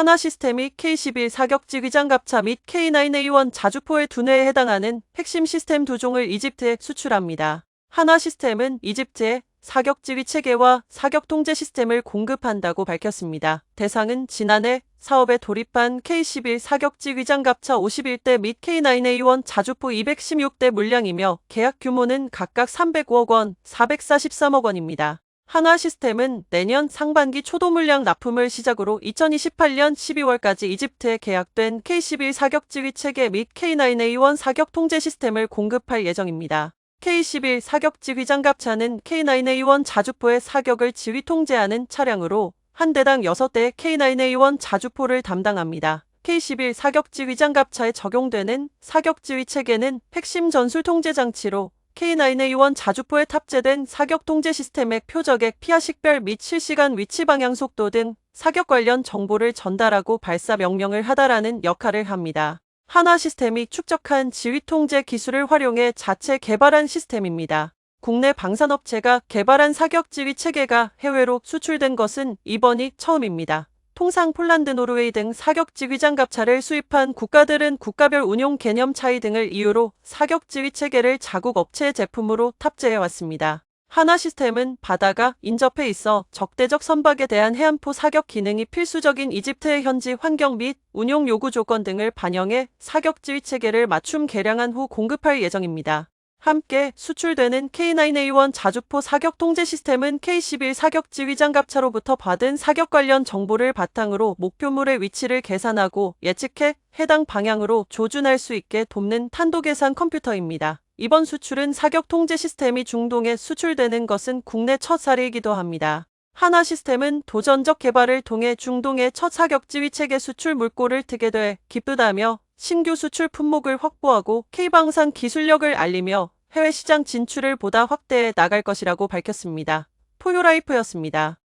하나 시스템이 K11 사격지 위장갑차 및 K9A1 자주포의 두뇌에 해당하는 핵심 시스템 두 종을 이집트에 수출합니다. 하나 시스템은 이집트에 사격지휘 체계와 사격 통제 시스템을 공급한다고 밝혔습니다. 대상은 지난해 사업에 돌입한 K11 사격지 위장갑차 51대 및 K9A1 자주포 216대 물량이며 계약 규모는 각각 305억 원, 443억 원입니다. 하나 시스템은 내년 상반기 초도 물량 납품을 시작으로 2028년 12월까지 이집트에 계약된 K11 사격 지휘 체계 및 K9A1 사격 통제 시스템을 공급할 예정입니다. K11 사격 지휘 장갑차는 K9A1 자주포의 사격을 지휘 통제하는 차량으로 한 대당 6대의 K9A1 자주포를 담당합니다. K11 사격 지휘 장갑차에 적용되는 사격 지휘 체계는 핵심 전술 통제 장치로 K9A1 자주포에 탑재된 사격 통제 시스템의 표적액 피하 식별 및 실시간 위치 방향 속도 등 사격 관련 정보를 전달하고 발사 명령을 하다라는 역할을 합니다. 하나 시스템이 축적한 지휘 통제 기술을 활용해 자체 개발한 시스템입니다. 국내 방산업체가 개발한 사격 지휘 체계가 해외로 수출된 것은 이번이 처음입니다. 통상 폴란드, 노르웨이 등 사격 지휘 장갑차를 수입한 국가들은 국가별 운용 개념 차이 등을 이유로 사격 지 휘 체계를 자국 업체의 제품으로 탑재해 왔습니다. 하나 시스템은 바다가 인접해 있어 적대적 선박에 대한 해안포 사격 기능이 필수적인 이집트의 현지 환경 및 운용 요구 조건 등을 반영해 사격 지 휘 체계를 맞춤 개량한 후 공급할 예정입니다. 함께 수출되는 K9A1 자주포 사격 통제 시스템은 K11 사격 지휘 장갑차로부터 받은 사격 관련 정보를 바탕으로 목표물의 위치를 계산하고 예측해 해당 방향으로 조준할 수 있게 돕는 탄도 계산 컴퓨터입니다. 이번 수출은 사격 통제 시스템이 중동에 수출되는 것은 국내 첫 사례이기도 합니다. 하나 시스템은 도전적 개발을 통해 중동의 첫 사격 지휘 체계 수출 물꼬를 트게 돼 기쁘다며 신규 수출 품목을 확보하고 K방산 기술력을 알리며 해외 시장 진출을 보다 확대해 나갈 것이라고 밝혔습니다. 포유라이프였습니다.